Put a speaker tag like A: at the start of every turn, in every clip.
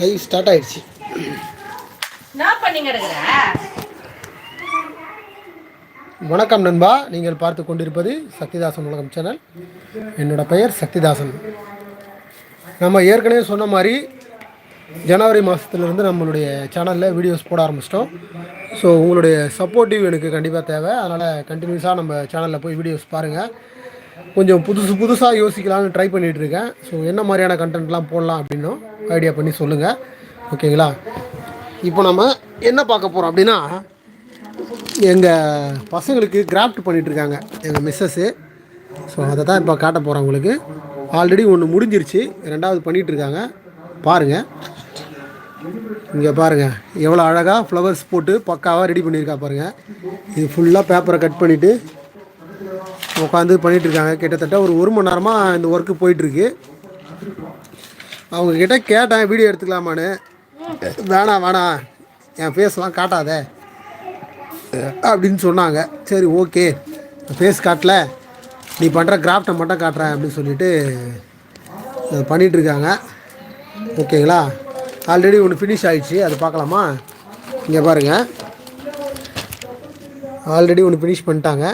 A: Live start ஆயிடுச்சு. வணக்கம் நண்பா. நீங்கள் பார்த்து கொண்டிருப்பது சக்திதாசன் உலகம் சேனல். என்னோட பெயர் சக்திதாசன். நம்ம ஏற்கனவே சொன்ன மாதிரி ஜனவரி மாதத்துலேருந்து நம்மளுடைய சேனலில் வீடியோஸ் போட ஆரம்பிச்சிட்டோம். ஸோ உங்களுடைய சப்போர்ட்டிவ் எனக்கு கண்டிப்பாக தேவை. அதனால் கண்டினியூஸாக நம்ம சேனலில் போய் வீடியோஸ் பாருங்கள் கொஞ்சம் புதுசு புதுசாக யோசிக்கலாம்னு ட்ரை பண்ணிகிட்டு இருக்கேன் ஸோ என்ன மாதிரியான கண்டென்ட்லாம் போடலாம் அப்படின்னும் ஐடியா பண்ணி சொல்லுங்கள் ஓகேங்களா இப்போ நம்ம என்ன பார்க்க போகிறோம் அப்படின்னா எங்கள் பசங்களுக்கு கிராஃப்ட் பண்ணிகிட்ருக்காங்க எங்கள் மிஸ்ஸஸ்ஸு ஸோ அதை தான் இப்போ காட்ட போகிறோம் உங்களுக்கு. ஆல்ரெடி ஒன்று முடிஞ்சிருச்சு. ரெண்டாவது பண்ணிகிட்டு இருக்காங்க பாருங்கள் இங்கே பாருங்கள் எவ்வளோ அழகாக ஃப்ளவர்ஸ் போட்டு பக்காவாக ரெடி பண்ணியிருக்கா பாருங்கள் இது ஃபுல்லாக பேப்பரை கட் பண்ணிவிட்டு உட்காந்து பண்ணிகிட்டு இருக்காங்க கிட்டத்தட்ட ஒரு ஒரு மணி நேரமாக இந்த ஒர்க்கு போயிட்டுருக்கு. அவங்கக்கிட்ட கேட்டேன் வீடியோ எடுத்துக்கலாமான்னு. வேணாம் வேணாம். என் ஃபேஸ்லாம் காட்டாத. அப்படின்னு சொன்னாங்க. சரி ஓகே. ஃபேஸ் காட்டல. நீ பண்ணுற கிராஃப்டை மட்டும் காட்டுறேன் அப்படின்னு சொல்லிட்டு பண்ணிகிட்ருக்காங்க ஓகேங்களா? ஆல்ரெடி ஒன்று ஃபினிஷ் ஆகிடுச்சு அது பார்க்கலாமா? இங்கே பாருங்கள் ஆல்ரெடி ஒன்று ஃபினிஷ் பண்ணிட்டாங்க.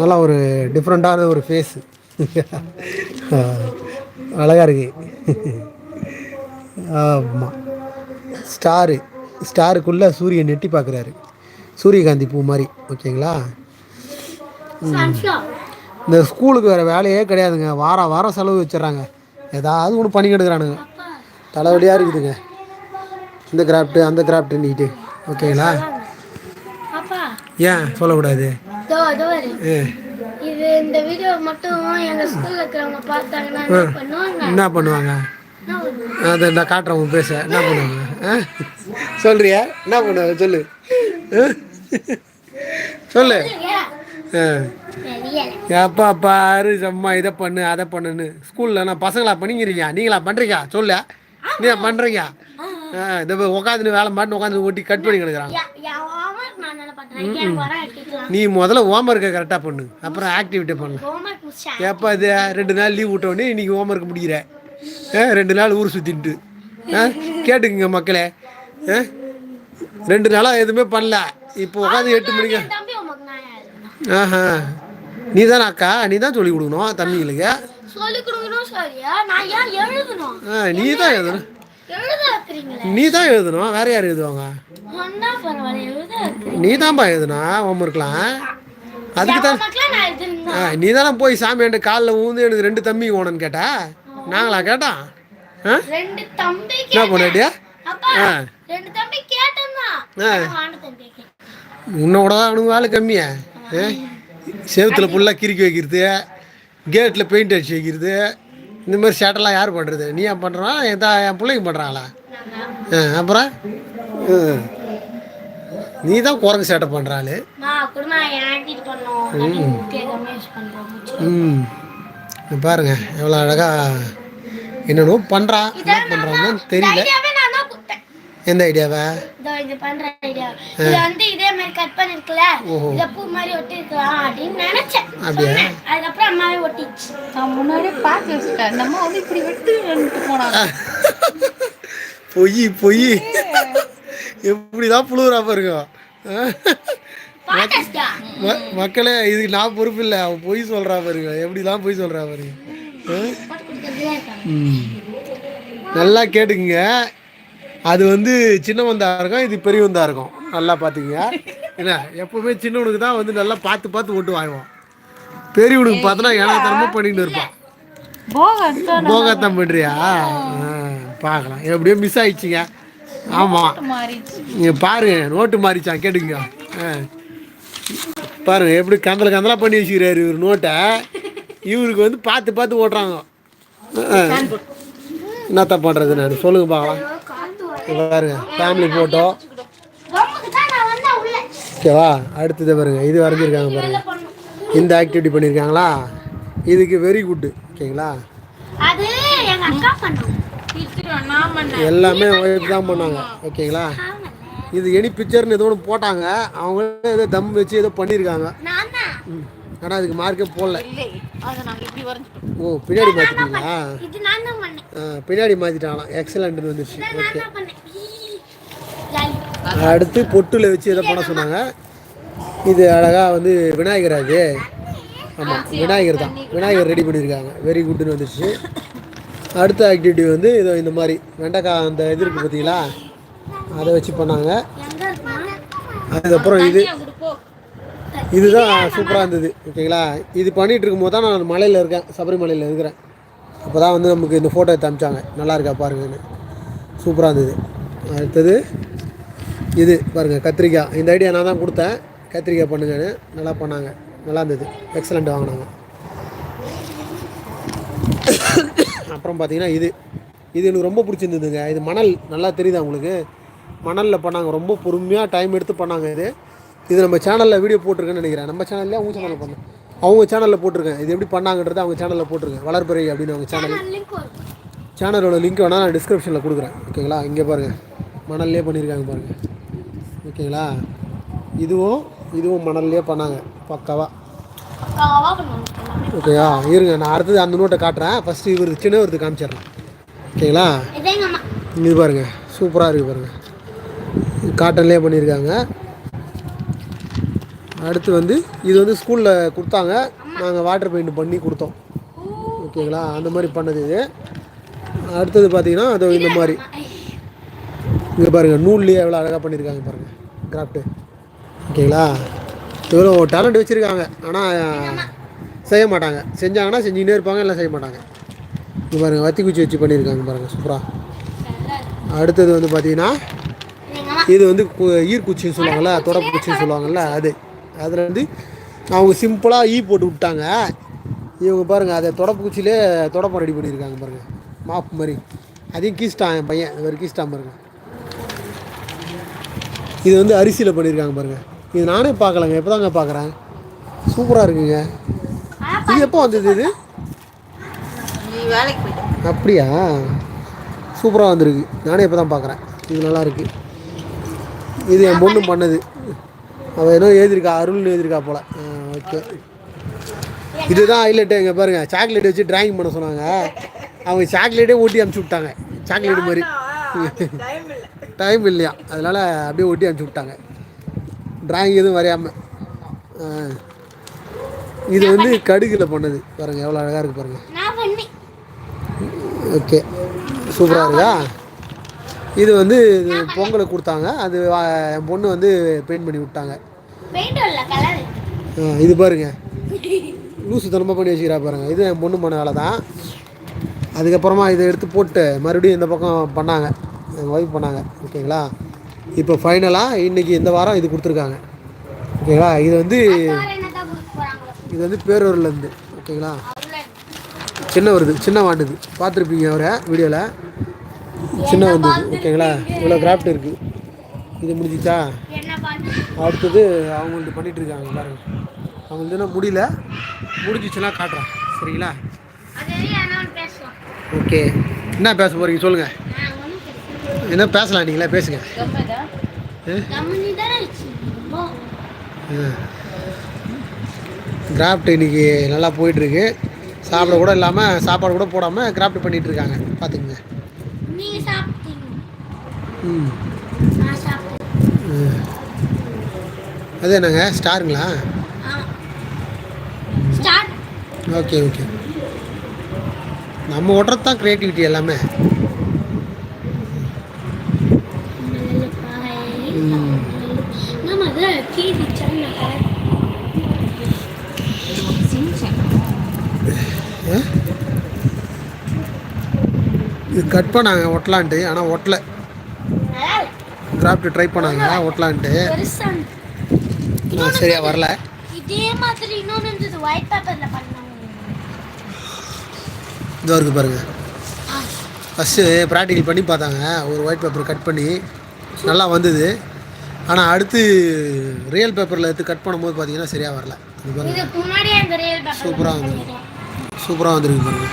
A: நல்லா ஒரு டிஃப்ரெண்ட்டான ஒரு ஃபேஸு அழகாக இருக்கு. ஆமாம் ஸ்டாரு ஸ்டாருக்குள்ளே சூரியன் எட்டி பார்க்குறாரு சூரியகாந்தி பூ மாதிரி ஓகேங்களா? இந்த ஸ்கூலுக்கு வேறு வேலையே கிடையாதுங்க. வாரம் வாரம் செலவு வச்சிடுறாங்க. ஏதாவது ஒன்று பண்ணி கிடக்குறானுங்க. தலைவலியாக இருக்குதுங்க. இந்த கிராஃப்ட்டு அந்த கிராஃப்ட்டுன்னுக்கிட்டு ஓகேங்களா? ஏன்? சொல்லக்கூடாது.
B: இதோ இந்த வீடியோ மட்டும் எங்க ஸ்கூல்ல இருக்கிறவங்க பார்த்தாங்கன்னா என்ன பண்ணுவாங்க?
A: என்ன? அதை நான் காட்டுறேன் உன் பேச என்ன பண்ணுவாங்க? சொல்றியா? என்ன பண்ணுவாங்க? சொல்லு? சொல்லு. அப்பா பாரு சும்மா இதை பண்ணு அதை பண்ணுன்னு. ஸ்கூலில் நான் பசங்களா பண்ணிக்கிறீங்க நீங்களா பண்ணுறீங்க சொல்லு. நீ பண்ணுறீங்க இதை உட்காந்துன்னு வேலை மாட்டு உட்காந்து ஒட்டி கட் பண்ணி கிடக்குறாங்க நீ முதல்ல ஹோம்ஒர்க்கை கரெக்டாக பண்ணு. அப்புறம் ஆக்டிவிட்டி பண்ணு. எப்போ இது ரெண்டு நாள் லீவ் விட்டோடனே இன்றைக்கி ஹோம்ஒர்க் முடிக்கிற. ஆ ரெண்டு நாள் ஊர் சுற்றிட்டு ஆ கேட்டுக்குங்க மக்களே. ஆ ரெண்டு நாளாக எதுவுமே பண்ணல. இப்போ உட்காந்து எட்டு மணிக்கு. ஆஹா. நீ தானே அக்கா? நீ தான் சொல்லி கொடுக்கணும் தம்பிங்களுக்கு
B: சொல்லிக் கொடுக்கணும் சரியா? நான் ஏன் எழுதணும்?
A: ஆ நீ தான் எழுதணும். நீ தான் எழுதணும். வேற யார் எழுதுவாங்க. நீ தான்ப்பா எழுதணும் ஹோம்ஒர்க்லாம் அதுக்கு தான் நீ தானே போய் சாமியாண்டு காலில் ஊந்து எனக்கு ரெண்டு தம்பி ஓனன்னு கேட்டா? நாங்களா
B: தம்பி
A: என்ன பண்ணாட்டியா
B: அப்பா
A: ஆ.
B: கேட்டேன்.
A: உன்னோட தான் அவனுக்கு வேலை கம்மியா? செவுத்தில் ஃபுல்லாக கிறுக்கி வைக்கிறது கேட்டில் பெயிண்ட் அடிச்சு வைக்கிறது இந்த மாதிரி சேட்டெல்லாம் யார் பண்ணுறது நீ ஏன் பண்ணுறான் என் தா என் பிள்ளைங்க பண்ணுறாங்களா அப்புறம்? ம். நீ தான் குரங்கு சேட்டை பண்ணுறாள் ம். பாருங்க எவ்வளோ அழகாக என்னென்னோ பண்ணுறா என்ன பண்ணுறான்னு தெரியல. எந்த ஐடியாவை?
B: இதோ பண்ற ஐடியா இது வந்து இதே மாதிரி கட் பண்ணிருக்கல? இத பூ மாதிரி ஒட்டி இருக்கலாம் அப்படின்னு நினைச்சேன். அதுக்கப்புறம் அம்மாவே ஒட்டிச்சு.
C: நான் முன்னாடியே பார்த்து வச்சுட்டேன். அம்மா வந்து இப்படி விட்டு போனாங்க.
A: பொய் பொய். எப்படி தான் புழுவுறா பாருங்க. மக்களே இதுக்கு நான் பொறுப்பு இல்லை. அவன் பொய் சொல்கிறா பாருங்க. எப்படிலாம் பொய் சொல்கிறா பாருங்க. நல்லா கேட்டுக்குங்க. அது வந்து சின்னவந்தா இருக்கும் இது பெரியவந்தா இருக்கும் நல்லா பார்த்துக்குங்க. என்ன எப்பவுமே சின்னவனுக்கு தான் வந்து நல்லா பார்த்து பார்த்து ஓட்டு வாங்குவோம். பெரியவனுக்கு பார்த்தோன்னா ஏனாத்தனமாக பண்ணிட்டு இருப்பான். போகத்தான் பண்ணுறியா ஆ, பார்க்கலாம். எப்படியோ மிஸ் ஆயிடுச்சுங்க. ஆமாம்
C: மாறிடுச்சு
A: பாருங்க நோட்டு மாறிச்சான் கேட்டுங்க ஆ. பாருங்க எப்படி கந்தல கந்தலா பண்ணி வச்சுக்கிறாரு இவர் நோட்டை இவருக்கு வந்து பார்த்து பார்த்து ஓட்டுறாங்க. என்னத்தான் என்னத்த பண்ணுறது நான் சொல்லுங்க பார்க்கலாம். பாருங்க ஃபேமிலி ஃபோட்டோ ஓகேவா அடுத்தது பாருங்க இது வரைஞ்சிருக்காங்க பாருங்க. இந்த ஆக்டிவிட்டி பண்ணியிருக்காங்களா இதுக்கு வெரி குட்டு ஓகேங்களா? எல்லாமே ஒய்ஃப் தான் பண்ணாங்க ஓகேங்களா? இது எனி பிக்சர்னு ஏதோ ஒன்று போட்டாங்க அவங்க ஏதோ தம் வச்சு ஏதோ பண்ணியிருக்காங்க
B: தான்
A: ஆனால் அதுக்கு மார்க்கே போடல.
C: இல்லை அதை நாங்க இப்படி வரைஞ்சிட்டோம்.
A: ஓ பின்னாடி மாற்றிட்டீங்களா
B: இது நான் தான் பண்ணேன்.
A: ஆ, பின்னாடி மாற்றிட்டாங்களாம் எக்ஸலண்ட்னு வந்துருச்சு.
B: நான்
A: ஓகே. அடுத்து பொட்டில் வச்சு எதை பண்ண சொன்னாங்க. இது அழகாக வந்து விநாயகர் அது. ஆமாம் விநாயகர் தான். விநாயகர் ரெடி பண்ணியிருக்காங்க. வெரி குட்னு வந்துருச்சு. அடுத்த ஆக்டிவிட்டி வந்து இதோ இந்த மாதிரி வெண்டைக்காய் அந்த இது இருக்குது பார்த்தீங்களா? அதை வச்சு பண்ணாங்க. அதுக்கப்புறம் இது இதுதான் சூப்பராக இருந்தது ஓகேங்களா? இது பண்ணிகிட்டு இருக்கும்போது தான் நான் மலையில் இருக்கேன் சபரிமலையில் இருக்கிறேன். அப்போ தான் வந்து நமக்கு இந்த ஃபோட்டோ எடுத்து அமிச்சாங்க. நல்லா இருக்கா பாருங்கன்னு. சூப்பராக இருந்தது. அடுத்தது இது பாருங்கள் கத்திரிக்காய். இந்த ஐடியா நான் தான் கொடுத்தேன். கத்திரிக்காய் பண்ணுங்கன்னு. நல்லா பண்ணாங்க. நல்லா இருந்தது. எக்ஸலண்ட் வாங்கினாங்க. அப்புறம் பார்த்தீங்கன்னா இது. இது எனக்கு ரொம்ப பிடிச்சிருந்ததுங்க. இது மணல் நல்லா தெரியுதா உங்களுக்கு? மணலில் பண்ணாங்க. ரொம்ப பொறுமையாக டைம் எடுத்து பண்ணாங்க இது. இது நம்ம சேனலில் வீடியோ போட்டிருக்கேன்னு நினைக்கிறேன். நம்ம சேனல்ல அவங்க சேனலில் பண்ணோம் அவங்க சேனலில் போட்டிருக்கேன். இது எப்படி பண்ணாங்கன்றது அவங்க சேனலில் போட்டிருக்கேன். வளர்பிறை அப்படின்னு அவங்க சேனல் சேனலோட லிங்க் வேணால் நான் டிஸ்கிரிப்ஷனில் கொடுக்குறேன். ஓகேங்களா இங்கே பாருங்கள் மணல்லே பண்ணியிருக்காங்க பாருங்கள் ஓகேங்களா இதுவும் இதுவும் மணல்லே பண்ணாங்க. பக்காவாக. ஓகேயா இருங்க நான் அடுத்தது அந்த நோட்டை காட்டுறேன். ஃபஸ்ட்டு இவர் சின்னவருக்கு காமிச்சிடுறேன். ஓகேங்களா
B: இது
A: பாருங்கள் சூப்பராக இருக்குது பாருங்கள் காட்டன்லேயே பண்ணியிருக்காங்க அடுத்து வந்து இது வந்து ஸ்கூலில் கொடுத்தாங்க. நாங்கள் வாட்டர் பெயிண்ட் பண்ணி கொடுத்தோம். ஓகேங்களா அந்த மாதிரி பண்ணது இது. அடுத்தது பார்த்தீங்கன்னா அது இந்த மாதிரி. இங்கே பாருங்கள் நூல்லையே எவ்வளோ அழகாக பண்ணியிருக்காங்க பாருங்கள் கிராஃப்ட்டு ஓகேங்களா இவ்வளோ டேலண்ட் வச்சுருக்காங்க. ஆனால் செய்ய மாட்டாங்க. செஞ்சாங்கன்னா செஞ்சுக்கிட்டே இருப்பாங்க இல்லை செய்ய மாட்டாங்க. இங்கே பாருங்கள் வத்தி குச்சி வச்சு பண்ணியிருக்காங்க பாருங்கள் சூப்பராக அடுத்தது வந்து பார்த்தீங்கன்னா
B: இது
A: வந்து கு- ஈர்க்குச்சின்னு சொல்லுவாங்கள்ல தொடப்பு குச்சின்னு சொல்லுவாங்கள்ல அது. அதில் வந்து அவங்க சிம்பிளாக ஈ போட்டு விட்டாங்க. இவங்க பாருங்கள் அதை தொடப்பு குச்சியிலே தொடப்பம் ரெடி பண்ணியிருக்காங்க பாருங்கள் மாப் மாதிரி. அதையும் கீஸ்டான் என் பையன் இவர் கீஸ்டான் பாருங்க. இது வந்து அரிசியில் பண்ணியிருக்காங்க பாருங்கள் இது நானே பார்க்கலங்க எப்போ தாங்க பார்க்குறேன்? சூப்பராக இருக்குங்க. இது எப்போ வந்தது இது? அப்படியா? சூப்பராக வந்திருக்கு. நானே இப்போ தான் பார்க்குறேன். இது நல்லா இருக்கு. இது என் பொண்ணு பண்ணது. அவள் ஏதோ எழுதிருக்கா அருள்னு எழுதிருக்கா போல். ஓகே இதுதான் ஹைலைட்டு இங்கே பாருங்கள் சாக்லேட் வச்சு டிராயிங் பண்ண சொன்னாங்க. அவங்க சாக்லேட்டே ஊட்டி அமுச்சு விட்டாங்க. சாக்லேட் மாதிரி. டைம் இல்லையா? அதனால் அப்படியே ஒட்டி அனுப்பிச்சி விட்டாங்க. டிராயிங் எதுவும் வரையாமல் இது வந்து கடுகில் பண்ணது. பாருங்கள் எவ்வளோ அழகாக இருக்குது பாருங்கள் ஓகே சூப்பராக இருக்கா? இது வந்து இது பொங்கலுக்கு கொடுத்தாங்க. அது என் பொண்ணு வந்து பெயிண்ட் பண்ணி விட்டாங்க. இது பாருங்க. லூசு தனமாக பண்ணி வச்சுக்கிறா பாருங்க. இது என் பொண்ணு பண்ண வேலை தான். அதுக்கப்புறமா இதை எடுத்து போட்டு மறுபடியும் இந்த பக்கம் பண்ணாங்க. எங்கள் ஒய்ஃப் பண்ணாங்க. ஓகேங்களா இப்போ ஃபைனலாக இன்றைக்கி இந்த வாரம் இது கொடுத்துருக்காங்க. ஓகேங்களா இது வந்து இது வந்து பேரூர்லேருந்து ஓகேங்களா சின்ன வருது சின்ன வாண்டுது பார்த்துருப்பீங்க அவரை வீடியோவில் சின்ன வந்தது ஓகேங்களா? இவ்வளோ கிராஃப்ட் இருக்குது இது முடிஞ்சிச்சா? அடுத்தது அவங்கள்ட்ட பண்ணிகிட்ருக்காங்க இருக்காங்க பாருங்க. அவங்களுக்கு முடியல. முடிஞ்சிச்சுன்னா காட்டுறேன். சரிங்களா? ஓகே. என்ன பேச போகிறீங்க சொல்லுங்கள் என்ன பேசலாம் நீங்களே பேசுங்க. கிராஃப்ட் இன்னைக்கு நல்லா போயிட்டுருக்கு சாப்பிட கூட இல்லாமல் சாப்பாடு கூட போடாமல் கிராஃப்ட் பண்ணிகிட்ருக்காங்க பார்த்துக்குங்க
B: நீங்க சாப்பிட்டீங்க
A: ம்
B: நான் சாப்பிட்டேன்
A: அது என்னங்க? ஸ்டாருங்களா? Okay okay. நம்ம ஓட்டுறது தான் க்ரியேட்டிவிட்டி எல்லாமே? இது கட் பண்ணாங்க ஒட்டலான்ட்டு. ஆனால் ஒட்டலை. கிராஃப்ட் ட்ரை பண்ணாங்க ஆ, சரியா வரல.
B: இதே மாதிரி இன்னொன்று இருந்தது ஒயிட் பேப்பர்ல பண்ணாங்க
A: இதோ இருக்குது பாருங்கள் ஃபஸ்ட்டு ப்ராக்டிக்கல் பண்ணி பார்த்தாங்க. ஒரு ஒயிட் பேப்பர் கட் பண்ணி நல்லா வந்தது. ஆனால் அடுத்து ரியல் பேப்பரில் எடுத்து கட் பண்ணும்போது பார்த்தீங்கன்னா சரியாக வரல. இது பாருங்க.
B: இதுக்கு முன்னாடியே அந்த ரியல் பேப்பர்
A: சூப்பரா இருந்தது. சூப்பராக வந்துருக்கு. பாருங்க.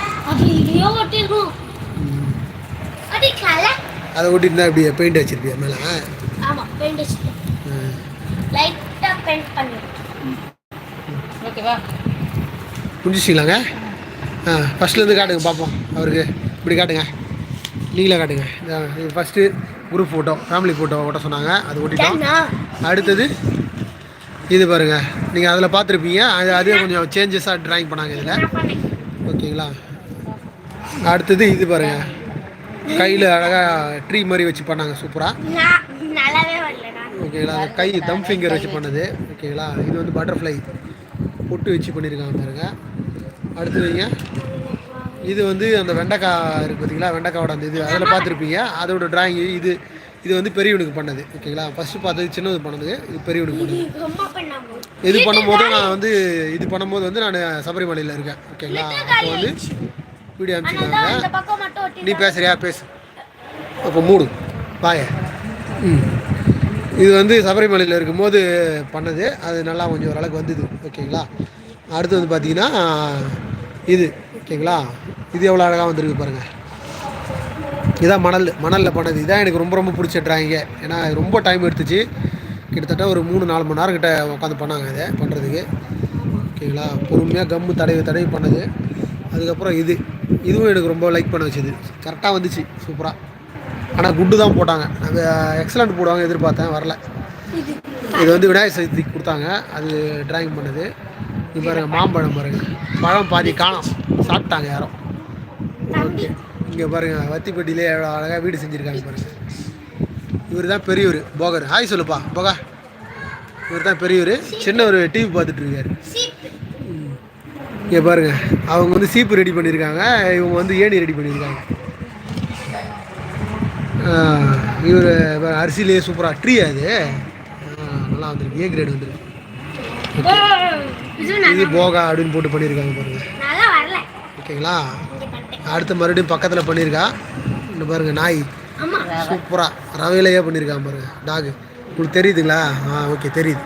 B: அது
A: ஒட்டிட்டு தான் இப்படி பெயிண்ட் வச்சிருப்பியா மேலே?
B: ஆமா பெயிண்ட் அடிச்சிட்டேன் லைட்டா பெயிண்ட் பண்ணிருக்கேன்
C: ஓகேவா?
A: முடிச்சிங்களாங்க ஆ ஃபஸ்ட்லேருந்து காட்டுங்க பார்ப்போம். அவருக்கு இப்படி காட்டுங்க. நீங்களே காட்டுங்க. இது first group photo family photo ஓட்ட சொன்னாங்க. அது ஓட்டிட்டோம் அடுத்தது இது பாருங்க. நீங்கள் அதில் பார்த்துருப்பீங்க. அது அதே கொஞ்சம் சேஞ்சஸாக ட்ராயிங் பண்ணாங்க இதில். ஓகேங்களா? அடுத்தது இது பாருங்க. கையில் அழகாக ட்ரீ மாதிரி வச்சு பண்ணாங்க சூப்பராக ஓகேங்களா? அந்த கை தம் ஃபிங்கர் வச்சு பண்ணது. ஓகேங்களா? இது வந்து பட்டர்ஃப்ளை பொட்டு வச்சு பண்ணியிருக்காங்க பாருங்க. அடுத்து வைங்க இது வந்து அந்த வெண்டைக்காய் இருக்குது பார்த்தீங்களா வெண்டைக்காயோட அந்த இது அதில் பார்த்துருப்பீங்க. அதோட டிராயிங் இது இது வந்து பெரியவனுக்கு பண்ணது. ஓகேங்களா? ஃபஸ்ட்டு பார்த்தது சின்னது பண்ணது. இது பெரியவனுக்கு பண்ணது. இது பண்ணும்போது நான் வந்து இது பண்ணும்போது வந்து நான் சபரிமலையில் இருக்கேன். ஓகேங்களா? அப்போ வந்து வீடியோ அனுப்பிச்சிருக்காங்க நீ பேசுறியா பேசு. அப்போ மூடு. பாய ம். இது வந்து சபரிமலையில் இருக்கும்போது பண்ணது. அது நல்லா கொஞ்சம் ஓரளவுக்கு வந்தது. ஓகேங்களா? அடுத்து வந்து பார்த்தீங்கன்னா இது. ஓகேங்களா? இது எவ்வளோ அழகாக வந்திருக்கு பாருங்கள் இதான் மணல். மணலில் பண்ணது. இதான் எனக்கு ரொம்ப ரொம்ப பிடிச்ச ட்ராயிங்க ஏன்னா ரொம்ப டைம் எடுத்துச்சு. கிட்டத்தட்ட ஒரு மூணு நாலு மணி நேரம் கிட்ட உட்காந்து பண்ணாங்க இதை பண்ணுறதுக்கு ஓகேங்களா? பொறுமையாக கம்மு தடவி தடவி பண்ணது. அதுக்கப்புறம் இது. இதுவும் எனக்கு ரொம்ப லைக் பண்ண வச்சுது. கரெக்டாக வந்துச்சு சூப்பராக ஆனால் குண்டு தான் போட்டாங்க. எக்ஸலண்ட் போடுவாங்க எதிர்பார்த்தேன் வரல. இது வந்து விநாயகர் சதுர்த்திக்கு கொடுத்தாங்க. அது டிராயிங் பண்ணது. இது பாருங்க மாம்பழம் பாருங்க. பழம் பாதி காணோம். சாப்பிட்டாங்க யாரும் ஓகே. இங்கே பாருங்க வத்திப்பட்டியிலே எவ்வளோ அழகாக வீடு செஞ்சுருக்காங்க பாருங்க. இவர் தான் பெரியவர் போகர். ஹாய் சொல்லுப்பா போகா. இவர் தான் பெரியவர். சின்னவர் டிவி பார்த்துட்டு இருக்காரு.
B: சீப்பு
A: இங்கே பாருங்க. அவங்க வந்து சீப்பு ரெடி பண்ணியிருக்காங்க இவங்க வந்து ஏணி ரெடி பண்ணியிருக்காங்க இவர் அரிசியிலே சூப்பராக ட்ரீ அது. நல்லா வந்துருக்கு. ஏ கிரேட் வந்துருக்கு.
B: இது
A: போகா அப்படின்னு போட்டு பண்ணியிருக்காங்க பாருங்க.
B: நல்லா வரல.
A: ஓகேங்களா? அடுத்து மறுபடியும் பக்கத்தில் பண்ணியிருக்கா இன்னும் பாருங்க நாய். சூப்பராக ரவையிலேயே பண்ணியிருக்கான் பாருங்க. டாகு உங்களுக்கு தெரியுதுங்களா? ஆ ஓகே தெரியுது.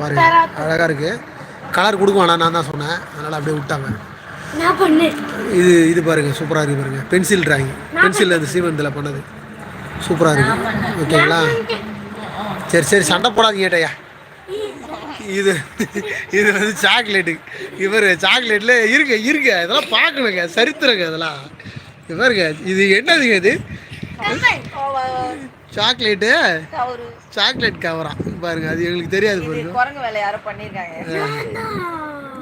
A: பாருங்க. அழகாக இருக்குது கலர் கொடுக்குவானா நான் தான் சொன்னேன். அதனால் அப்படியே விட்டாங்க.
B: நான் பண்ணேன்
A: இது இது பாருங்க சூப்பராக இருக்குது பாருங்க. பென்சில் டிராயிங் பென்சில் அது சீமந்தில் பண்ணது. சூப்பராக இருக்கு. ஓகேங்களா சரி சரி சண்டை போடாதீங்க ஏட்டையா இது இது வந்து சாக்லேட்டு இவர் சாக்லேட்டில் இருக்க இருக்க இதெல்லாம் பார்க்கணுங்க. சரித்திரங்க அதெல்லாம் இது பாருங்க இது என்னதுங்க இது? சாக்லேட்டு? சாக்லேட் கவரா. பாருங்க அது எங்களுக்கு தெரியாது பாருங்க.
C: குரங்கு வேலை யாரோ பண்ணியிருக்காங்க.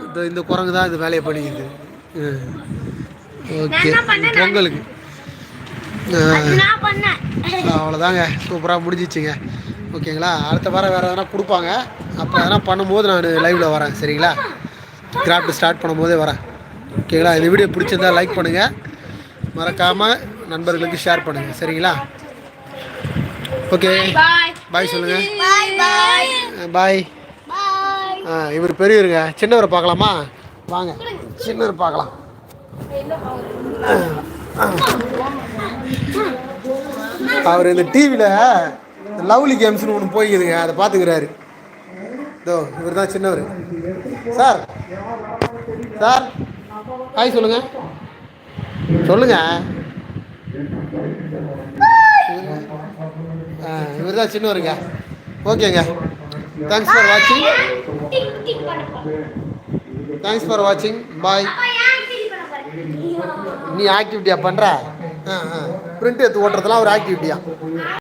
A: இந்த இந்த குரங்கு தான் இந்த வேலையை பண்ணிக்குது. ஓகே. பொங்கலுக்கு. அவ்வளோதாங்க சூப்பராக முடிஞ்சிச்சுங்க. ஓகேங்களா? அடுத்த வாரம் வேறு எதனா கொடுப்பாங்க. அப்போ எதனா பண்ணும்போது நான் லைவில் வரேன் சரிங்களா? கிராஃப்ட் ஸ்டார்ட் பண்ணும்போதே வரேன். ஓகேங்களா? இந்த வீடியோ பிடிச்சிருந்தா லைக் பண்ணுங்கள் மறக்காமல் நண்பர்களுக்கு ஷேர் பண்ணுங்கள் சரிங்களா? ஓகே
B: பாய்
A: பாய்
B: பாய்
A: ஆ இவர் பெரியவருங்க. சின்னவரை பார்க்கலாமா? வாங்க. சின்னவர் பார்க்கலாம். அவர் இந்த டிவியில் லவ்லி கேம்ஸ்னு ஒன்று போய்க்குதுங்க. அதை பார்த்துக்கிறாரு. இதோ இவர் தான் சின்னவர். சார். சார். ஹாய் சொல்லுங்க. சொல்லுங்க. இவர் தான் சின்னவருங்க. ஓகேங்க. தேங்க்ஸ் ஃபார் வாட்சிங் தேங்க்ஸ் ஃபார் வாட்சிங் பாய் நீ ஆக்டிவிட்டியா பண்ணுற ஆ ஆ. பிரிண்ட் எடுத்து ஓட்டுறதுலாம் ஒரு ஆக்டிவிட்டியா